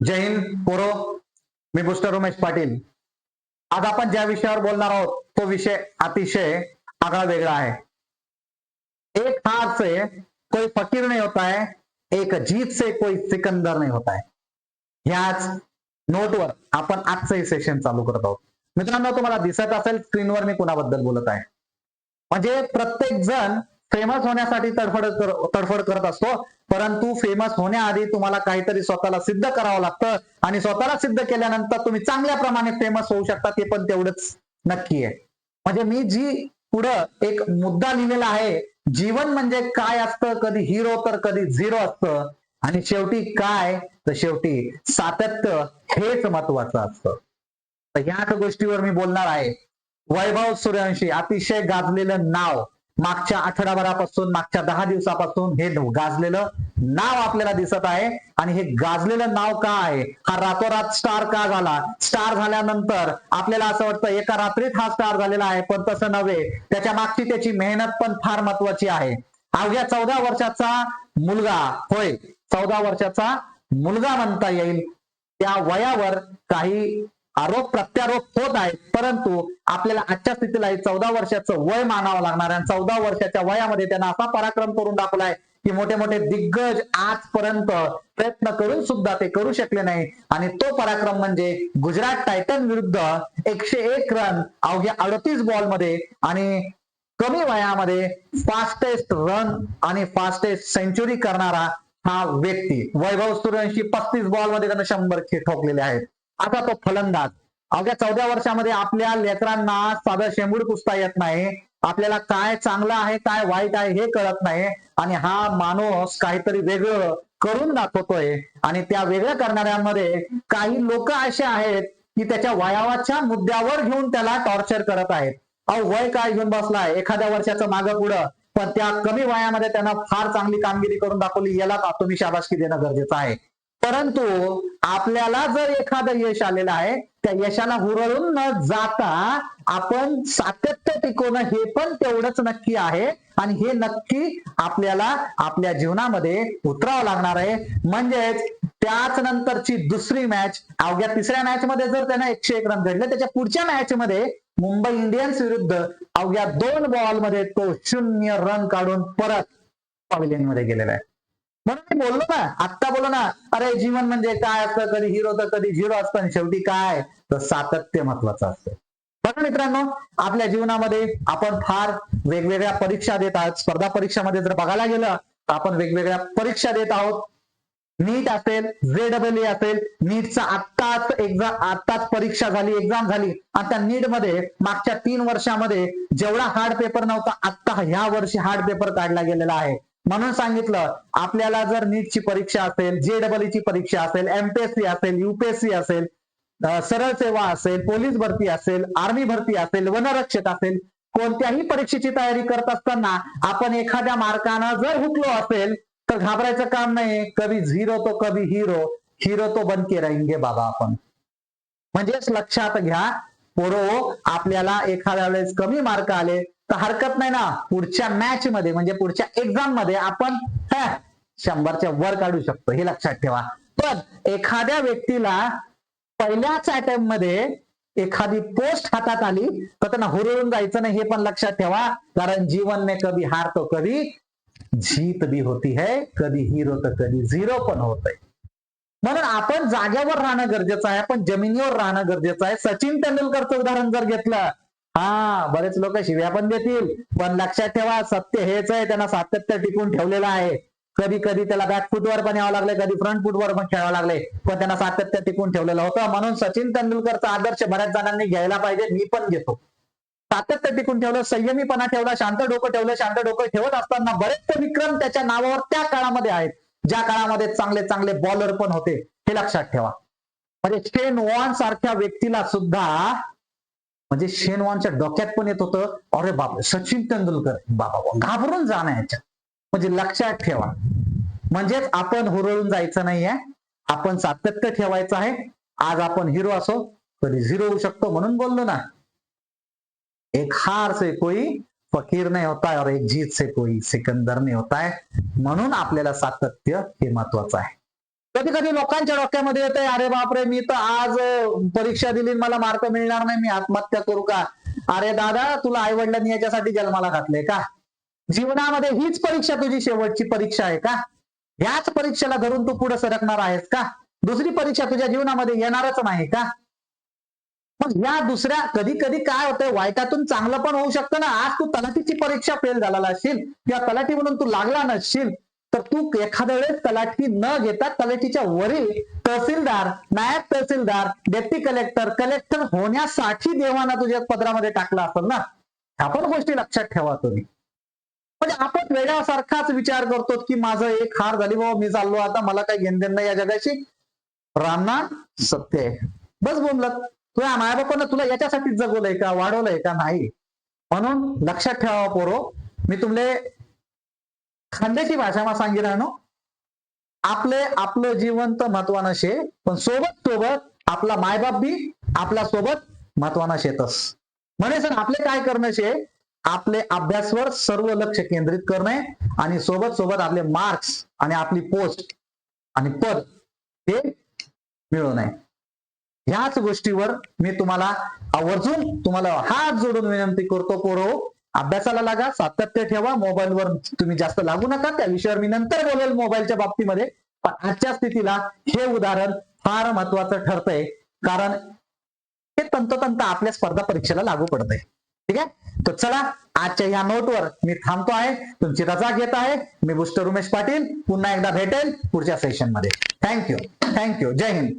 जय हिंद पोरो मी बुस्टर उमेश पाटील. आज आपण ज्या विषयावर बोलणार आहोत तो विषय अतिशय आगळा वेगळा आहे. एक हार से कोई फकीर नहीं होता है, एक जीत से कोई सिकंदर नहीं होता है. ह्याच नोटवर आपण आजचं हे सेशन चालू करत आहोत. मित्रांनो, तुम्हाला दिसत असेल स्क्रीनवर मी कुणाबद्दल बोलत आहे? म्हणजे प्रत्येक जण फेमस होण्यासाठी तडफड कर- तडफड करत असतो. परंतु फेमस होण्याआधी तुम्हाला काहीतरी स्वतःला सिद्ध करावं लागतं. आणि स्वतःला सिद्ध केल्यानंतर तुम्ही चांगल्या प्रमाणे फेमस होऊ शकता ते पण तेवढंच नक्की आहे. म्हणजे मी जी पुढं एक मुद्दा लिहिलेला आहे जीवन म्हणजे काय असतं कधी हिरो तर कधी झिरो असतं आणि शेवटी काय तर शेवटी सातत्य हेच महत्वाचं असतं. तर ह्याच गोष्टीवर मी बोलणार आहे. वैभव सूर्यवंशी अतिशय गाजलेलं नाव. मागच्या आठवडाभरापासून मागच्या दहा दिवसापासून हे गाजलेलं नाव आपल्याला दिसत आहे. आणि हे गाजलेलं नाव का आहे? हा रातोरात स्टार का झाला? स्टार झाल्यानंतर आपल्याला असं वाटतं एका रात्रीत हा स्टार झालेला आहे पण तसं नव्हे. त्याच्या मागची त्याची मेहनत पण फार महत्वाची आहे. अवघ्या चौदा वर्षाचा मुलगा होय चौदा वर्षाचा मुलगा म्हणता येईल. त्या वयावर काही आरोप प्रत्यारोप होत आहेत परंतु आपल्याला आजच्या स्थितीला चौदा वर्षाचं वय मानावं लागणार आणि चौदा वर्षाच्या वयामध्ये त्यांना असा पराक्रम करून दाखवलाय की मोठे मोठे दिग्गज आजपर्यंत प्रयत्न करून सुद्धा ते करू शकले नाही. आणि तो पराक्रम म्हणजे गुजरात टायटन विरुद्ध एकशे एक रन अवघ्या अडतीस बॉलमध्ये आणि कमी वयामध्ये फास्टेस्ट रन आणि फास्टेस्ट सेंचुरी करणारा हा व्यक्ती. वैभव सूर्यवंशी पस्तीस बॉलमध्ये त्यांना शंभर खे- ठोकलेले आहेत. आता तो फलंदाज. अवघ्या चौदा वर्षामध्ये आपल्या लेकरांना साधं शेंबूड पुसता येत नाही. आपल्याला काय चांगलं आहे काय वाईट आहे हे कळत नाही. आणि हा माणूस काहीतरी वेगळं करून दाखवतोय. आणि त्या वेगळं करणाऱ्यांमध्ये काही लोक असे आहेत की त्याच्या वयावाच्या मुद्द्यावर घेऊन त्याला टॉर्चर करत आहेत. अहो वय काय घेऊन बसलाय? एखाद्या वर्षाचं मागं पुढं. पण त्या कमी वयामध्ये त्यांना फार चांगली कामगिरी करून दाखवली याला तुम्ही शाबासकी देणं गरजेचं आहे. परंतु आपल्याला जर एखादं यश आलेलं आहे त्या यशाला हुरळून न जाता आपण सातत्य टिकवणं हे पण तेवढंच नक्की आहे. आणि हे नक्की आपल्याला आपल्या जीवनामध्ये उतरावं लागणार आहे. म्हणजेच त्याच नंतरची दुसरी मॅच अवघ्या तिसऱ्या मॅच मध्ये जर त्यानं एकशे एक रन घडले त्याच्या पुढच्या मॅच मध्ये मुंबई इंडियन्स विरुद्ध अवघ्या दोन बॉलमध्ये तो शून्य रन काढून परत पॅव्हिलियनमध्ये गेलेला आहे. म्हणून मी बोललो ना आत्ता बोललो ना अरे जीवन म्हणजे काय असतं कधी हिरो तर कधी झिरो असतं आणि शेवटी काय? तर सातत्य महत्वाचं असतं. बघा मित्रांनो आपल्या जीवनामध्ये आपण फार वेगवेगळ्या परीक्षा देत आहोत. स्पर्धा परीक्षामध्ये जर बघायला गेलं तर आपण वेगवेगळ्या परीक्षा देत आहोत. नीट असेल जे डबल ई असेल नीटचा आत्ताच एक्झाम आत्ताच परीक्षा झाली एक्झाम झाली आणि त्या नीटमध्ये मागच्या तीन वर्षामध्ये जेवढा हार्ड पेपर नव्हता आत्ता ह्या वर्षी हार्ड पेपर काढला गेलेला आहे. म्हणून सांगितलं आपल्याला जर नीटची परीक्षा असेल जेडब्ल्यू ची परीक्षा असेल एमपीएससी असेल युपीएससी असेल सरळ सेवा असेल पोलीस भरती असेल आर्मी भरती असेल वनरक्षक असेल कोणत्याही परीक्षेची तयारी करत असताना आपण एखाद्या मार्कानं जर हुकलो असेल तर घाबरायचं काम नाही. कवी झिरो तो कवी हिरो. हिरो तो बन के रहेंगे बाबा आपण. म्हणजेच लक्षात घ्या पोरो हो, आपल्याला एखाद्या वेळेस कमी मार्क आले तर हरकत नाही ना. पुढच्या मॅच मध्ये म्हणजे पुढच्या एक्झाममध्ये आपण शंभरच्या वर काढू शकतो. हे लक्षात ठेवा. पण एखाद्या व्यक्तीला पहिल्याच अटेम्प्टमध्ये एखादी पोस्ट हातात आली तर त्यांना हुरळून जायचं नाही हे पण लक्षात ठेवा. कारण जीवन ने कधी हारतो कधी जीत भी होती है कधी हिरो तर कधी झिरो पण होत आहे म्हणून आपण जाग्यावर राहणं गरजेचं आहे आपण जमिनीवर राहणं गरजेचं आहे. सचिन तेंडुलकरचं उदाहरण जर घेतलं हा बरेच लोक शिव्या पण देतील. पण लक्षात ठेवा सत्य हेच आहे त्यांना सातत्य टिकून ठेवलेलं आहे. कधी कधी त्याला बॅक फुटवर पण यावं लागले कधी फ्रंट फुटवर पण खेळावं लागले पण त्यांना सातत्य टिकून ठेवलेलं होतं. म्हणून सचिन तेंडुलकरचा आदर्श बऱ्याच जणांनी घ्यायला पाहिजे मी पण घेतो. सातत्य टिकून ठेवलं संयमीपणा ठेवला शांत डोकं ठेवलं शांत डोकं ठेवत असताना बरेचसे विक्रम त्याच्या नावावर त्या काळामध्ये आहेत. ज्या काळामध्ये चांगले चांगले बॉलर पण होते हे लक्षात ठेवा. म्हणजे शेन वॉन सारख्या व्यक्तीला सुद्धा म्हणजे शेन वॉनच्या डोक्यात पण येत होतं अरे बाप सचिन तेंडुलकर बाबा घाबरून जाणं याच्या म्हणजे लक्षात ठेवा. म्हणजेच आपण हुरळून जायचं नाहीये आपण सातत्य ठेवायचं आहे. आज आपण हिरो असो कधी झिरो होऊ शकतो म्हणून बोललो ना. एक हार से कोई फकीर नाही होता और एक जीत से कोई सिकंदर नाही होता म्हणून आपल्याला सातत्य हे महत्वाचं आहे. कधी कधी लोकांच्या डोक्यामध्ये येते अरे बापरे मी तर आज परीक्षा दिली मला मार्क मिळणार नाही मी आत्महत्या करू का? अरे दादा तुला आई वडिलांनी याच्यासाठी जन्माला घातले का? जीवनामध्ये हीच परीक्षा तुझी शेवटची परीक्षा आहे का? याच परीक्षेला धरून तू पुढे सरकणार आहेस का? दुसरी परीक्षा तुझ्या जीवनामध्ये येणारच नाही का? मग या दुसऱ्या कधी कधी काय होतंय वाईटातून चांगलं पण होऊ शकतं ना. आज तू तलाठीची परीक्षा फेल झालेला असशील किंवा तलाठी म्हणून तू लागला नसशील तर तू एखाद्या वेळेस तलाठी न घेता तलाठीच्या वरील तहसीलदार नायब तहसीलदार डेप्टी कलेक्टर कलेक्टर होण्यासाठी देवाना तुझ्या पदरामध्ये टाकला असेल ना. ह्या पण गोष्टी लक्षात ठेवा तुम्ही. म्हणजे आपण वेड्यासारखाच विचार करतो की माझं एक हार झाली बाबा मी चाललो आता मला काही घेणदेण नाही या जगाशी. रामना सत्य आहे. बस बोलत तुझ्या मायबापानं तुला याच्यासाठी जगवलंय का वाढवलंय का? नाही. म्हणून लक्षात ठेवा हो पोरो. मी तुमले खांद्याची भाषामा सांगी राहणो आपले आपलं जीवन तर महत्वानं शे पण सोबत सोबत आपला मायबाप बी आपल्यासोबत महत्वानं शेतस. म्हणे सर आपले काय करणं शे? आपले अभ्यासवर सर्व लक्ष केंद्रित करणे आणि सोबत सोबत आपले मार्क्स आणि आपली पोस्ट आणि पद हे मिळवणे ह्याच गोष्टीवर मी तुम्हाला आवर्जून तुम्हाला हात जोडून विनंती करतो पोरो हो. अभ्यासाला लागा सातत्य ठेवा. मोबाईलवर तुम्ही जास्त लागू नका. त्या विषयावर मी नंतर बोलेल मोबाईलच्या बाबतीमध्ये. पण आजच्या स्थितीला हे उदाहरण फार महत्वाचं ठरतंय. कारण हे तंतोतंत आपल्या स्पर्धा परीक्षेला लागू पडतंय. ठीक आहे? तर चला आजच्या या नोटवर मी थांबतो आहे. तुमची रजा घेत आहे. मी बुस्टर उमेश पाटील. पुन्हा एकदा भेटेल पुढच्या सेशनमध्ये. Thank you thank you Jai Hind.